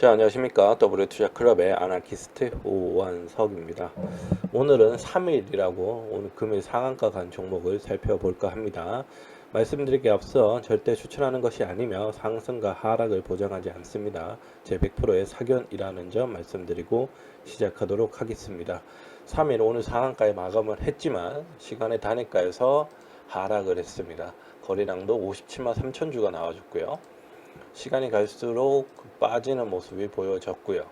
자, 안녕하십니까. W투자클럽의 아나키스트 오완석입니다. 오늘은 3일이라고 오늘 금일 상한가 간 종목을 살펴볼까 합니다. 말씀드리기 앞서 절대 추천하는 것이 아니며 상승과 하락을 보장하지 않습니다. 제 100%의 사견이라는 점 말씀드리고 시작하도록 하겠습니다. 3일 오늘 상한가에 마감을 했지만 시간의 단위가에서 하락을 했습니다. 거래량도 57만 3천 주가 나와줬고요. 시간이 갈수록 빠지는 모습이 보여졌고요.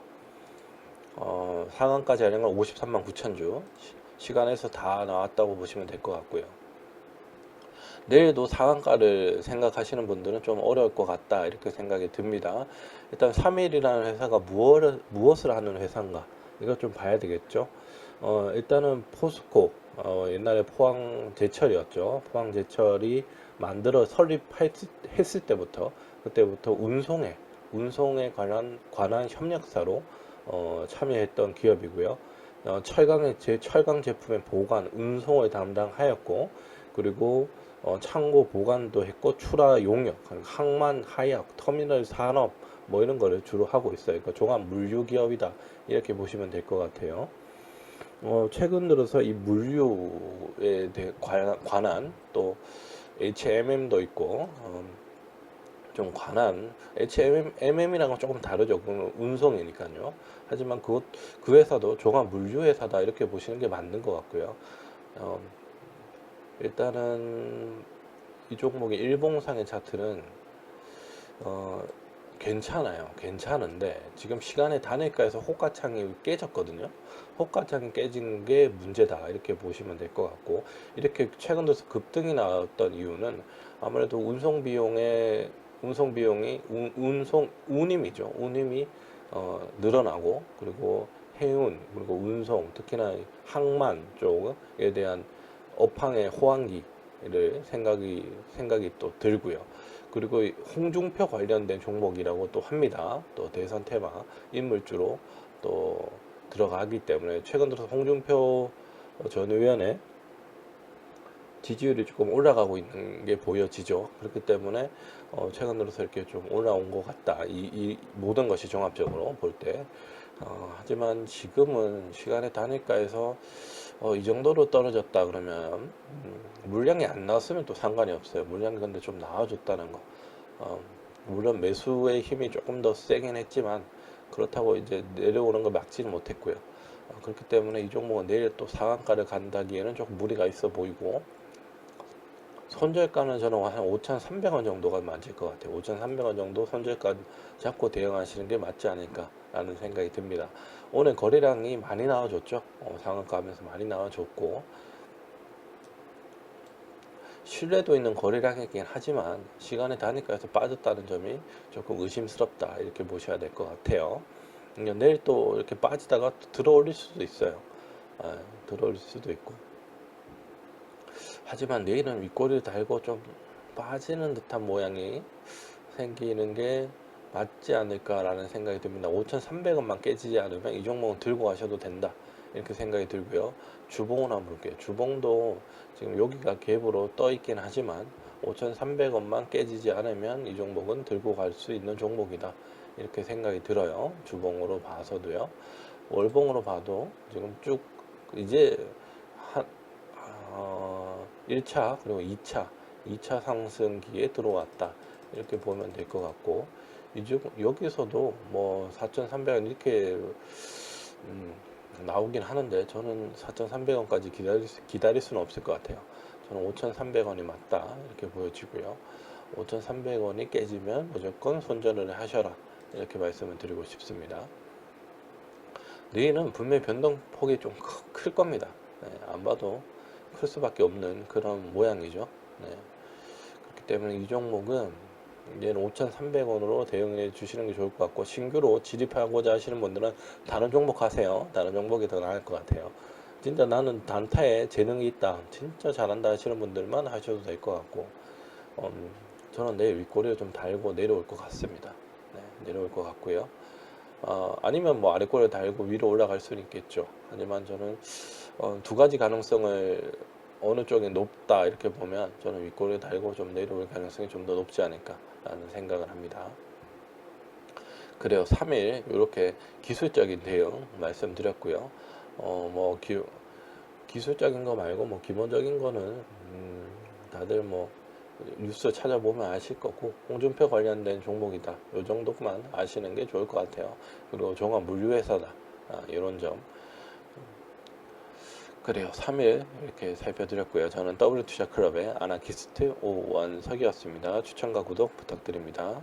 어, 상한까지 하는 건 53만 9천 주 시간에서 다 나왔다고 보시면 될 것 같고요. 내일도 상한가를 생각하시는 분들은 좀 어려울 것 같다 이렇게 생각이 듭니다. 일단 3일이라는 회사가 무엇을, 무엇을 하는 회사인가 이거 좀 봐야 되겠죠. 어, 일단은 포스코 어, 옛날에 포항 제철이었죠. 포항 제철이 만들어 설립했을 때부터 그때부터 운송에 운송에 관한 관한 협력사로 어, 참여했던 기업이고요. 어, 철강의 제 철강 제품의 보관, 운송을 담당하였고 그리고 어, 창고 보관도 했고 출하 용역, 항만, 하약, 터미널 산업 뭐 이런 거를 주로 하고 있어요. 그러니까 종합 물류 기업이다 이렇게 보시면 될 것 같아요. 어, 최근 들어서 이 물류에 관한 또 HMM도 있고 어, 좀 관한 HMM이랑은 조금 다르죠. 그건 운송이니까요. 하지만 그것 그 회사도 종합 물류 회사다 이렇게 보시는 게 맞는 것 같고요. 어, 일단은 이 종목의 일봉상의 차트는 어, 괜찮아요. 괜찮은데 지금 시간의 단일가에서 호가창이 깨졌거든요. 호가창이 깨진 게 문제다 이렇게 보시면 될 것 같고 이렇게 최근 들어서 급등이 나왔던 이유는 아무래도 운송 비용의 운송 비용이 운, 운송 운임이죠. 운임이 어, 늘어나고 그리고 해운 그리고 운송 특히나 항만 쪽에 대한 업황의 호황기를 생각이 생각이 또 들고요. 그리고 홍준표 관련된 종목이라고 또 합니다. 또 대선 테마 인물주로 또 들어가기 때문에 최근 들어서 홍준표 전 의원의 지지율이 조금 올라가고 있는 게 보여지죠. 그렇기 때문에 어, 최근 들어서 이렇게 좀 올라온 것 같다. 이, 이 모든 것이 종합적으로 볼 때. 어, 하지만 지금은 시간의 단위가에서 어, 이 정도로 떨어졌다 그러면 음, 물량이 안 나왔으면 또 상관이 없어요. 물량이 근데 좀 나와줬다는 거. 어, 물론 매수의 힘이 조금 더 세긴 했지만 그렇다고 이제 내려오는 걸 막지는 못했고요. 어, 그렇기 때문에 이 종목은 내일 또 상한가를 간다기에는 조금 무리가 있어 보이고 손절가는 저는 한 5,300원 정도가 맞을 것 같아요. 5,300원 정도 손절가 잡고 대응하시는 게 맞지 않을까라는 생각이 듭니다. 오늘 거래량이 많이 나와줬죠. 어, 상한가 하면서 많이 나와줬고 신뢰도 있는 거래량이긴 하지만 시간의 단위가에서 빠졌다는 점이 조금 의심스럽다 이렇게 보셔야 될 것 같아요. 그러니까 내일 또 이렇게 빠지다가 또 들어올릴 수도 있어요. 아, 들어올릴 수도 있고 하지만 내일은 윗꼬리를 달고 좀 빠지는 듯한 모양이 생기는 게 맞지 않을까라는 생각이 듭니다. 5,300원만 깨지지 않으면 이 종목은 들고 가셔도 된다. 이렇게 생각이 들고요. 주봉을 한번 볼게요. 주봉도 지금 여기가 갭으로 떠 있긴 하지만 5,300원만 깨지지 않으면 이 종목은 들고 갈 수 있는 종목이다. 이렇게 생각이 들어요. 주봉으로 봐서도요. 월봉으로 봐도 지금 쭉 이제 한 어, 1차 그리고 2차 2차 상승기에 들어왔다. 이렇게 보면 될 것 같고 이중 여기서도 뭐 4,300원 이렇게 음, 나오긴 하는데 저는 4,300원까지 기다릴, 수, 기다릴 수는 없을 것 같아요. 저는 5,300원이 맞다 이렇게 보여지고요. 5,300원이 깨지면 무조건 손절을 하셔라 이렇게 말씀을 드리고 싶습니다. 내일은 분명히 변동폭이 좀 클 겁니다. 네, 안 봐도 클 수밖에 없는 그런 모양이죠. 네. 그렇기 때문에 이 종목은 얘는 5,300원으로 대응해 주시는 게 좋을 것 같고 신규로 진입하고자 하시는 분들은 다른 종목 하세요. 다른 종목이 더 나을 것 같아요. 진짜 나는 단타에 재능이 있다. 진짜 잘한다 하시는 분들만 하셔도 될 것 같고 음, 저는 내일 윗꼬리를 좀 달고 내려올 것 같습니다. 네, 내려올 것 같고요. 어, 아니면 뭐 아래꼬리를 달고 위로 올라갈 수는 있겠죠. 하지만 저는 어, 두 가지 가능성을 어느 쪽이 높다 이렇게 보면 저는 윗꼬리를 달고 좀 내려올 가능성이 좀 더 높지 않을까라는 생각을 합니다. 그래요. 3일 이렇게 기술적인 대응 말씀드렸고요. 어, 뭐 기, 기술적인 거 말고 뭐 기본적인 거는 음, 다들 뭐 뉴스 찾아보면 아실 거고 홍준표 관련된 종목이다. 이 정도만 아시는 게 좋을 것 같아요. 그리고 종합 물류회사다. 아, 이런 점. 그래요. 3일 이렇게 살펴드렸고요. 저는 WTC 클럽의 아나키스트 오원석이었습니다. 추천과 구독 부탁드립니다.